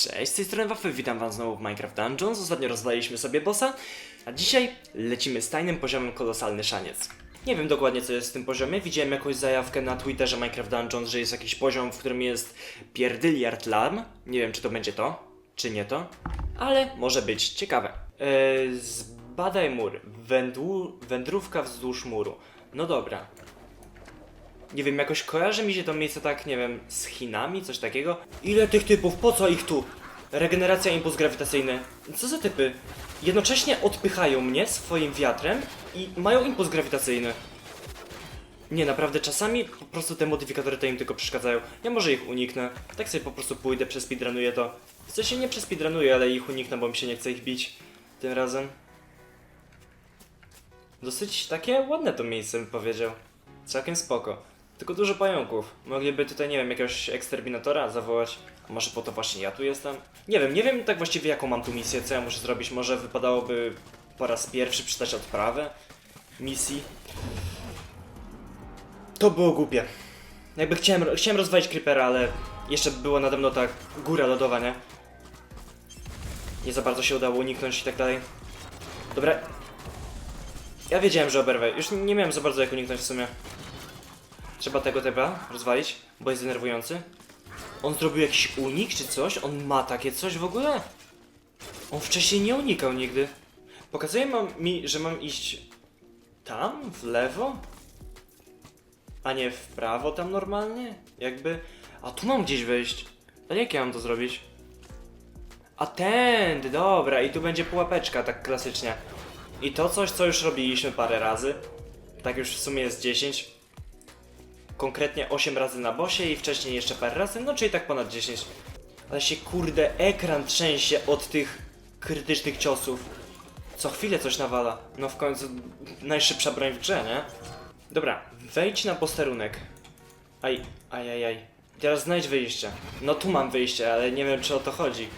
Cześć, z tej strony Wafy, witam was znowu w Minecraft Dungeons. Ostatnio rozwaliliśmy sobie bossa, a dzisiaj lecimy z tajnym poziomem Kolosalny Szaniec. Nie wiem dokładnie co jest w tym poziomie, widziałem jakąś zajawkę na Twitterze Minecraft Dungeons, że jest jakiś poziom, w którym jest pierdyliard lam. Nie wiem czy to będzie to, czy nie to, ale może być ciekawe. Eee, zbadaj mur, Wędłu, wędrówka wzdłuż muru. No dobra, nie wiem, jakoś kojarzy mi się to miejsce tak, nie wiem, z Chinami, coś takiego. Ile tych typów, po co ich tu? Regeneracja, impuls grawitacyjny. Co za typy? Jednocześnie odpychają mnie swoim wiatrem i mają impuls grawitacyjny. Nie, naprawdę, czasami po prostu te modyfikatory to im tylko przeszkadzają. Ja może ich uniknę. Tak sobie po prostu pójdę, przespeedrunuję to. W sensie nie przespeedrunuję, ale ich uniknę, bo mi się nie chce ich bić tym razem. Dosyć takie ładne to miejsce, bym powiedział. Całkiem spoko. Tylko dużo pająków. Mogliby tutaj, nie wiem, jakiegoś eksterminatora zawołać. A może po to właśnie ja tu jestem? Nie wiem, nie wiem tak właściwie jaką mam tu misję, co ja muszę zrobić. Może wypadałoby po raz pierwszy przeczytać odprawę misji. To było głupie. Jakby chciałem, chciałem rozwalić creepera, ale jeszcze było nade mną ta góra lodowa, nie? Nie za bardzo się udało uniknąć i tak dalej. Dobra. Ja wiedziałem, że oberwę. Już nie miałem za bardzo jak uniknąć w sumie. Trzeba tego typa rozwalić, bo jest denerwujący. On zrobił jakiś unik czy coś? On ma takie coś w ogóle? On wcześniej nie unikał nigdy. Pokazuje mi, że mam iść tam, w lewo? A nie w prawo tam normalnie? Jakby... A tu mam gdzieś wejść. A jak ja mam to zrobić? A tędy, dobra, i tu będzie pułapeczka, tak klasycznie. I to coś, co już robiliśmy parę razy. Tak już w sumie jest 10 konkretnie 8 razy na bosie i wcześniej jeszcze parę razy, no czyli tak ponad 10. Ale się kurde ekran trzęsie od tych krytycznych ciosów. Co chwilę coś nawala. No w końcu najszybsza broń w grze, nie? Dobra, wejdź na posterunek. Aj, aj, aj, aj. Teraz znajdź wyjście. No tu mam wyjście, ale nie wiem czy o to chodzi.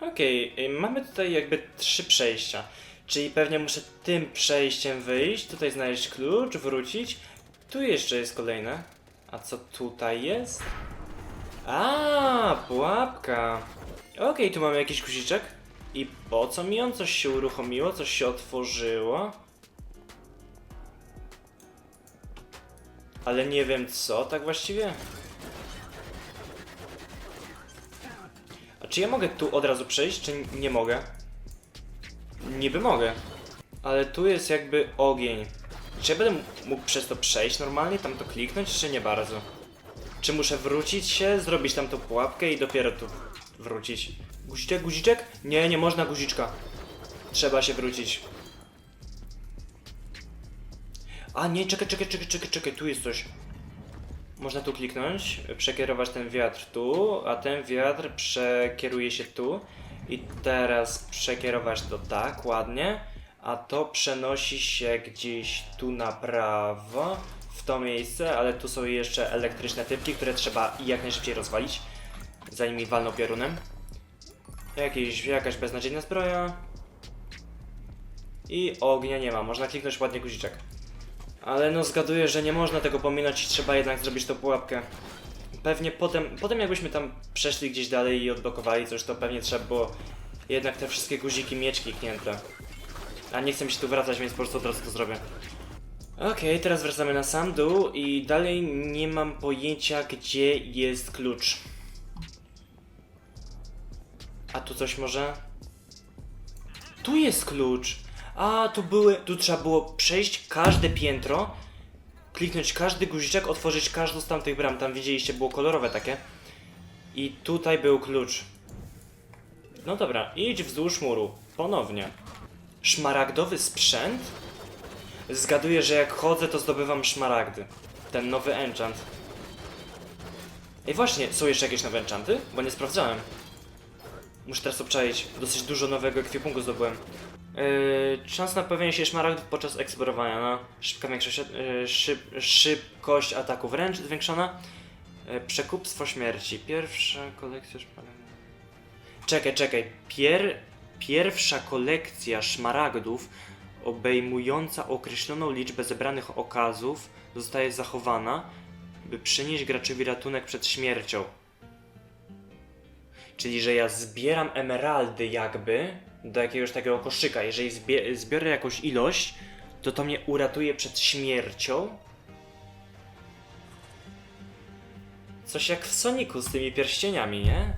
Okej, y, mamy tutaj jakby trzy przejścia. Czyli pewnie muszę tym przejściem wyjść, tutaj znaleźć klucz, wrócić. Tu jeszcze jest kolejne. A co tutaj jest? A, pułapka. Okej, tu mamy jakiś guziczek. I po co mi on? Coś się uruchomiło, coś się otworzyło. Ale nie wiem co tak właściwie. A czy ja mogę tu od razu przejść, czy nie mogę? Niby mogę. Ale tu jest jakby ogień. Czy ja będę mógł przez to przejść normalnie, tam to kliknąć, czy nie bardzo? Czy muszę wrócić się, zrobić tam tą pułapkę i dopiero tu wrócić? Guziczek, guziczek? Nie, nie można guziczka. Trzeba się wrócić. A nie, czekaj, czekaj, czekaj, czekaj, czekaj, tu jest coś. Można tu kliknąć, przekierować ten wiatr tu, a ten wiatr przekieruje się tu. I teraz przekierować to tak, ładnie. A to przenosi się gdzieś tu na prawo, w to miejsce, ale tu są jeszcze elektryczne typki, które trzeba jak najszybciej rozwalić, zanim mi walną piorunem. Jakiś, jakaś beznadziejna zbroja. I ognia nie ma, można kliknąć ładnie guziczek. Ale no zgaduję, że nie można tego pominąć i trzeba jednak zrobić tą pułapkę. Pewnie potem, potem jakbyśmy tam przeszli gdzieś dalej i odblokowali coś, to pewnie trzeba było jednak te wszystkie guziki mieć kliknięte. A nie chcę mi się tu wracać, więc po prostu od razu to zrobię. Okej, teraz wracamy na sam dół i dalej nie mam pojęcia, gdzie jest klucz. A tu coś może? Tu jest klucz! A, tu były, tu trzeba było przejść każde piętro, kliknąć każdy guziczek, otworzyć każdą z tamtych bram. Tam widzieliście, było kolorowe takie. I tutaj był klucz. No dobra, idź wzdłuż muru. Ponownie. Szmaragdowy sprzęt? Zgaduję, że jak chodzę, to zdobywam szmaragdy. Ten nowy enchant. Ej, właśnie, są jeszcze jakieś nowe enchanty? Bo nie sprawdzałem. Muszę teraz obczaić. Dosyć dużo nowego ekwipunku zdobyłem. Yy, szans na pojawienie się szmaragdów podczas eksplorowania. No, szybka większość, yy, szyb, szybkość ataku wręcz zwiększona. Yy, przekupstwo śmierci. Pierwsza kolekcja szmaragdów. Czekaj, czekaj. Pier, pierwsza kolekcja szmaragdów obejmująca określoną liczbę zebranych okazów zostaje zachowana, by przynieść graczowi ratunek przed śmiercią. Czyli, że ja zbieram emeraldy jakby do jakiegoś takiego koszyka. Jeżeli zbiorę jakąś ilość, to to mnie uratuje przed śmiercią. Coś jak w Soniku z tymi pierścieniami, nie?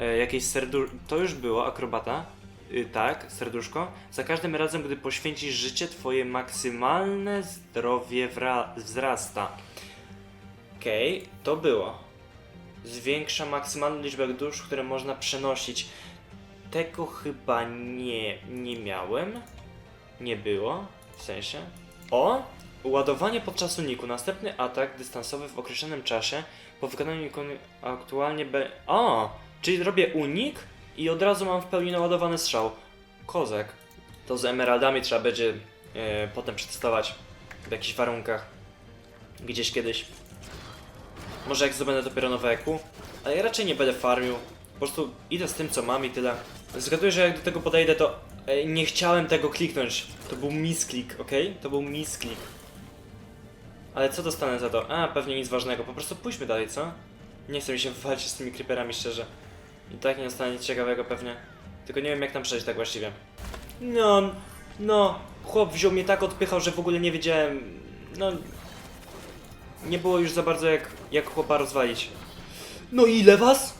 E, jakieś serduszko. To już było, akrobata. Y, tak, serduszko. Za każdym razem, gdy poświęcisz życie, twoje maksymalne zdrowie wzrasta. Okej, to było. Zwiększa maksymalną liczbę dusz, które można przenosić. Tego chyba nie, nie miałem. Nie było. W sensie. O! Ładowanie podczas uniku. Następny atak dystansowy w określonym czasie. Po wykonaniu uniku aktualnie be... O! Czyli robię unik i od razu mam w pełni naładowany strzał. Kozak. To z emeraldami trzeba będzie e, potem przetestować w jakichś warunkach. Gdzieś kiedyś. Może jak zdobędę dopiero nowe EQ, ale ja raczej nie będę farmił. Po prostu idę z tym co mam i tyle. Zgaduję, że jak do tego podejdę to e, nie chciałem tego kliknąć. To był misklik, ok? To był misklik. Ale co dostanę za to? A, pewnie nic ważnego. Po prostu pójdźmy dalej, co? Nie chcę mi się walczyć z tymi creeperami szczerze. I tak nie dostanie nic ciekawego pewnie. Tylko nie wiem jak tam przejść tak właściwie. No, no, chłop wziął mnie tak odpychał, że w ogóle nie wiedziałem. No, nie było już za bardzo jak, jak chłopa rozwalić. No ile was?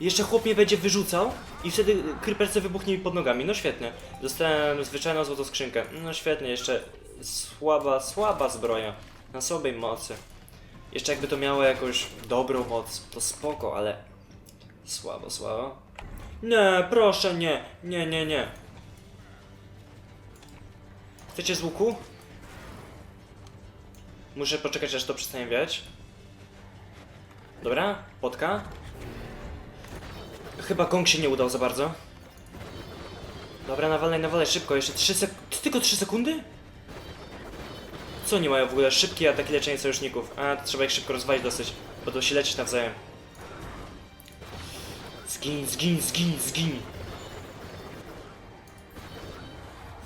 Jeszcze chłop mnie będzie wyrzucał i wtedy creeperce wybuchnie mi pod nogami. No świetnie. Dostałem zwyczajną złotą skrzynkę. No świetnie, jeszcze słaba, słaba zbroja. Na słabej mocy. Jeszcze jakby to miało jakąś dobrą moc, to spoko, ale słabo, słabo. Nie, proszę, nie, nie, nie, nie. Chcecie z łuku? Muszę poczekać, aż to przestanie wiać. Dobra, potka. Chyba gong się nie udał za bardzo. Dobra, nawalaj, nawalaj szybko, jeszcze 3 sek... Tylko 3 sekundy? Co oni mają w ogóle? Szybkie ataki leczenia sojuszników. A, trzeba ich szybko rozwalić dosyć, bo to się leczyć nawzajem. Zgin, zgin, zgin, zgin.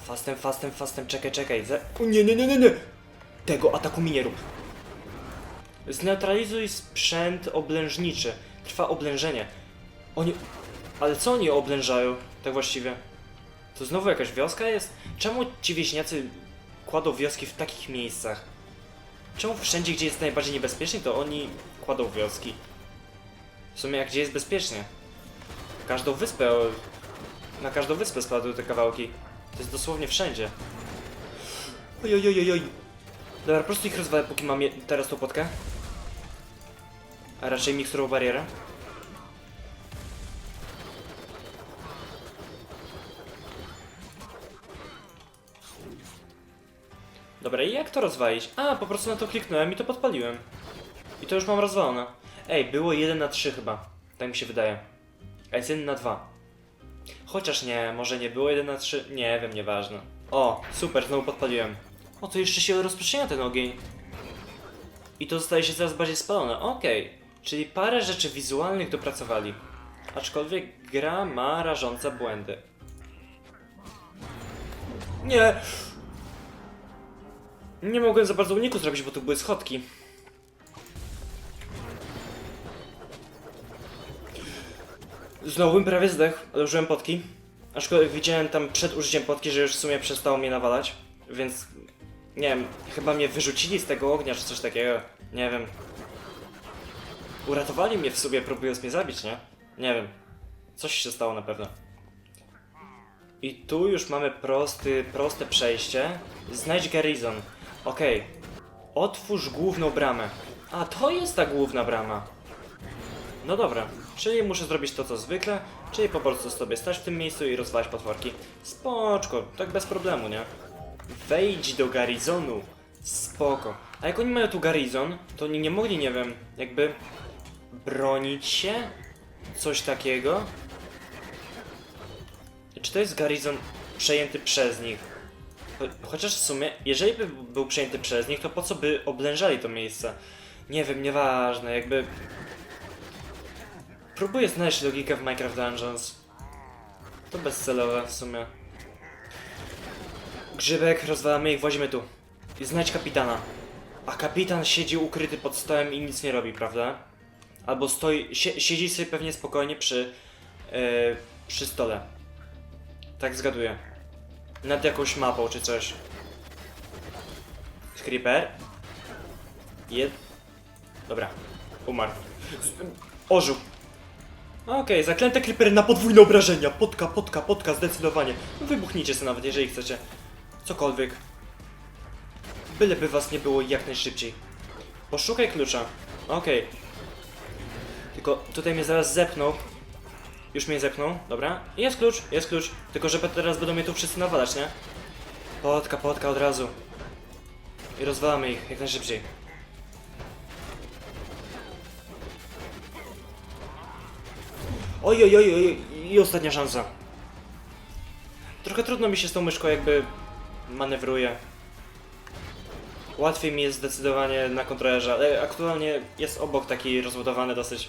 Fastem, fastem, fastem, czekaj, czekaj. Za... O, nie, nie, nie, nie, nie! Tego ataku mi nie rób. Zneutralizuj sprzęt oblężniczy. Trwa oblężenie. Oni... Ale co oni oblężają, tak właściwie? To znowu jakaś wioska jest? Czemu ci wieśniacy kładą wioski w takich miejscach? Czemu wszędzie, gdzie jest najbardziej niebezpiecznie, to oni kładą wioski? W sumie, jak gdzie jest bezpiecznie? Każdą wyspę... Na każdą wyspę spadły te kawałki. To jest dosłownie wszędzie. Oj, oj, oj, oj. Dobra, po prostu ich rozwalę, póki mam teraz tą potkę. A raczej miksturową barierę. Dobra, i jak to rozwalić? A, po prostu na to kliknąłem i to podpaliłem. I to już mam rozwalone. Ej, było 1 na 3 chyba. Tak mi się wydaje. A jest 1 na 2. Chociaż nie, może nie było 1 na 3. Nie wiem, nieważne. O, super, znowu podpaliłem. O, to jeszcze się rozprzestrzenia ten ogień. I to staje się coraz bardziej spalone. Okej. Czyli parę rzeczy wizualnych dopracowali. Aczkolwiek gra ma rażące błędy. Nie! Nie mogłem za bardzo uniku zrobić, bo tu były schodki. Znowu prawie zdechł, ale użyłem potki. Aczkolwiek widziałem tam przed użyciem potki, że już w sumie przestało mnie nawalać. Więc nie wiem, chyba mnie wyrzucili z tego ognia czy coś takiego. Nie wiem. Uratowali mnie w sobie, próbując mnie zabić, nie? Nie wiem. Coś się stało na pewno. I tu już mamy prosty, proste przejście. Znajdź Garrison. Okej. Otwórz główną bramę. A, to jest ta główna brama. No dobra, czyli muszę zrobić to co zwykle, czyli po prostu sobie stać w tym miejscu i rozwalać potworki. Spoczko, tak bez problemu, nie? Wejdź do garizonu. Spoko. A jak oni mają tu garizon, to oni nie mogli, nie wiem, jakby bronić się? Coś takiego? Czy to jest garizon przejęty przez nich? Cho- Chociaż w sumie, jeżeli by był przejęty przez nich, to po co by oblężali to miejsce? Nie wiem, nieważne, jakby... Próbuję znaleźć logikę w Minecraft Dungeons. To bezcelowe w sumie. Grzybek, rozwalamy ich, włazimy tu. I znajdź kapitana. A kapitan siedzi ukryty pod stołem i nic nie robi, prawda? Albo stoi, sie, siedzi sobie pewnie spokojnie przy, e, przy stole. Tak zgaduję. Nad jakąś mapą czy coś. Creeper. Jed... Dobra. Umarł. Ożył. Okej, zaklęte creepery na podwójne obrażenia. Potka, potka, potka, zdecydowanie. Wybuchnijcie sobie nawet, jeżeli chcecie. Cokolwiek. Byleby was nie było jak najszybciej. Poszukaj klucza. Okej. Tylko tutaj mnie zaraz zepnął. Już mnie zepnął, dobra. Jest klucz, jest klucz. Tylko, że teraz będą mnie tu wszyscy nawalać, nie? Potka, potka od razu. I rozwalamy ich jak najszybciej. Oj, oj, oj, oj, i ostatnia szansa. Trochę trudno mi się z tą myszką jakby manewruje. Łatwiej mi jest zdecydowanie na kontrolerze, ale aktualnie jest obok taki rozładowany dosyć.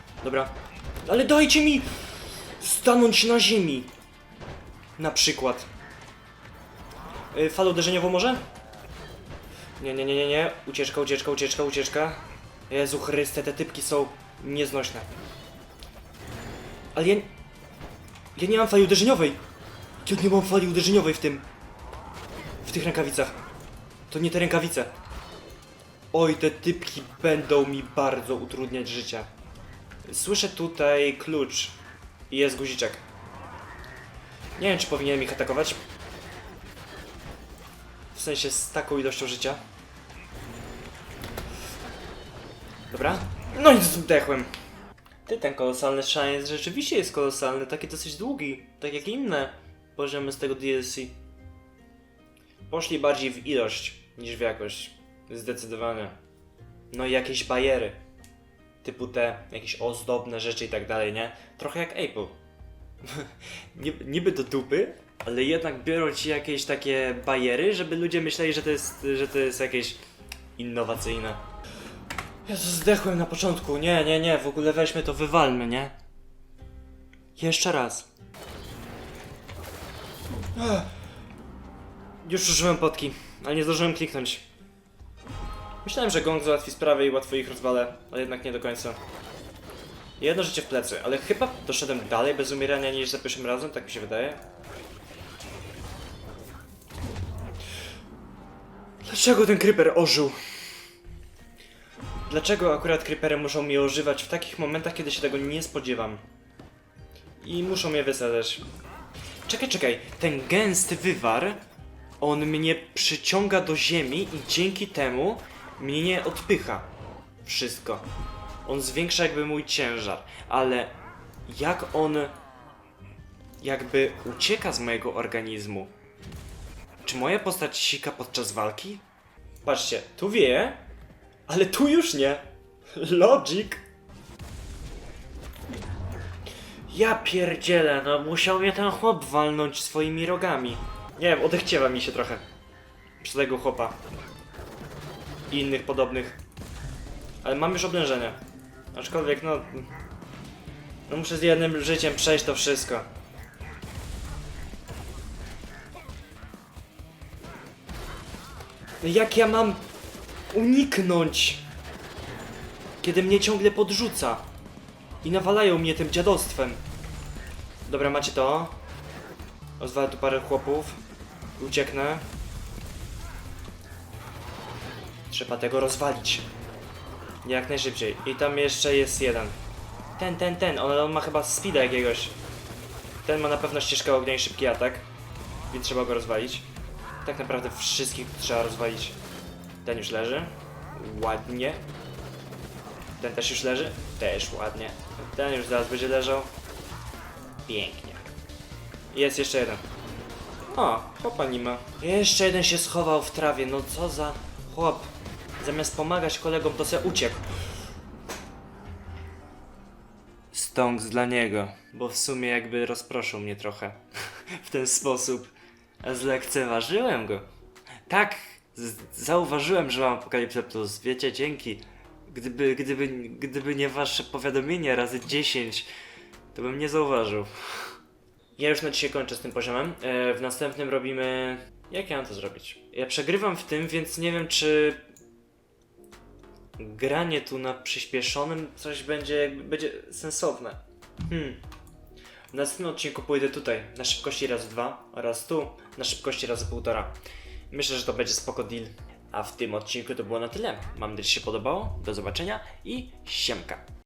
Dobra. Ale dajcie mi stanąć na ziemi. Na przykład. Y, Falę uderzeniową może? Nie, nie, nie, nie, nie. Ucieczka, ucieczka, ucieczka, ucieczka. Jezu Chryste, te typki są nieznośne. Ale ja... Ja nie mam fali uderzeniowej. Ja nie mam fali uderzeniowej w tym. W tych rękawicach. To nie te rękawice. Oj, te typki będą mi bardzo utrudniać życie. Słyszę tutaj klucz. I jest guziczek. Nie wiem, czy powinienem ich atakować. W sensie z taką ilością życia. Dobra. No i zdechłem. Ty, ten kolosalny szaniec rzeczywiście jest kolosalny, taki dosyć długi, tak jak inne poziomy z tego DLC. Poszli bardziej w ilość niż w jakość. Zdecydowanie. No i jakieś bariery. Typu te jakieś ozdobne rzeczy i tak dalej, nie? Trochę jak Apple. Nib- Niby do dupy, ale jednak biorą ci jakieś takie bariery, żeby ludzie myśleli, że to jest, że to jest jakieś innowacyjne. Jezu, zdechłem na początku. Nie, nie, nie, w ogóle weźmy to, wywalmy, nie? Jeszcze raz. Już użyłem potki, ale nie zdążyłem kliknąć. Myślałem, że gong załatwi sprawę i łatwo ich rozwalę, ale jednak nie do końca. Jedno życie w plecy, ale chyba doszedłem dalej bez umierania niż za pierwszym razem, tak mi się wydaje. Dlaczego ten creeper ożył? Dlaczego akurat creepery muszą mi ożywać w takich momentach, kiedy się tego nie spodziewam? I muszą mnie wysadzać. Czekaj, czekaj, ten gęsty wywar, on mnie przyciąga do ziemi i dzięki temu mnie nie odpycha. Wszystko. On zwiększa jakby mój ciężar, ale jak on jakby ucieka z mojego organizmu? Czy moja postać sika podczas walki? Patrzcie, tu wieje, ale tu już nie. Logic. Ja pierdzielę, no musiał mnie ten chłop walnąć swoimi rogami. Nie wiem, odechciewa mi się trochę. Przez tego chłopa. I innych podobnych. Ale mam już oblężenie. Aczkolwiek, no... No muszę z jednym życiem przejść to wszystko. No jak ja mam uniknąć? Kiedy mnie ciągle podrzuca. I nawalają mnie tym dziadostwem. Dobra, macie to. Rozwalę tu parę chłopów. Ucieknę. Trzeba tego rozwalić. Jak najszybciej. I tam jeszcze jest jeden. Ten, ten, ten. On, on ma chyba speeda jakiegoś. Ten ma na pewno ścieżkę ognia i szybki atak. Więc trzeba go rozwalić. Tak naprawdę wszystkich trzeba rozwalić. Ten już leży. Ładnie. Ten też już leży. Też ładnie. Ten już zaraz będzie leżał. Pięknie. Jest jeszcze jeden. O, chłopa nie ma. Jeszcze jeden się schował w trawie. No co za chłop. Zamiast pomagać kolegom, to se uciekł. Stonks dla niego, bo w sumie jakby rozproszył mnie trochę w ten sposób, zlekceważyłem go. Tak, zauważyłem, że mam Apokalipsę Plus, wiecie, dzięki. Gdyby, gdyby, gdyby nie wasze powiadomienie razy 10, to bym nie zauważył. Ja już na dzisiaj kończę z tym poziomem. E, w następnym robimy... Jak ja mam to zrobić? Ja przegrywam w tym, więc nie wiem, czy granie tu na przyspieszonym coś będzie będzie sensowne. Hmm. W następnym odcinku pójdę tutaj na szybkości razy dwa oraz tu na szybkości razy półtora. Myślę, że to będzie spoko deal. A w tym odcinku to było na tyle. Mam nadzieję, że się podobało. Do zobaczenia i siemka.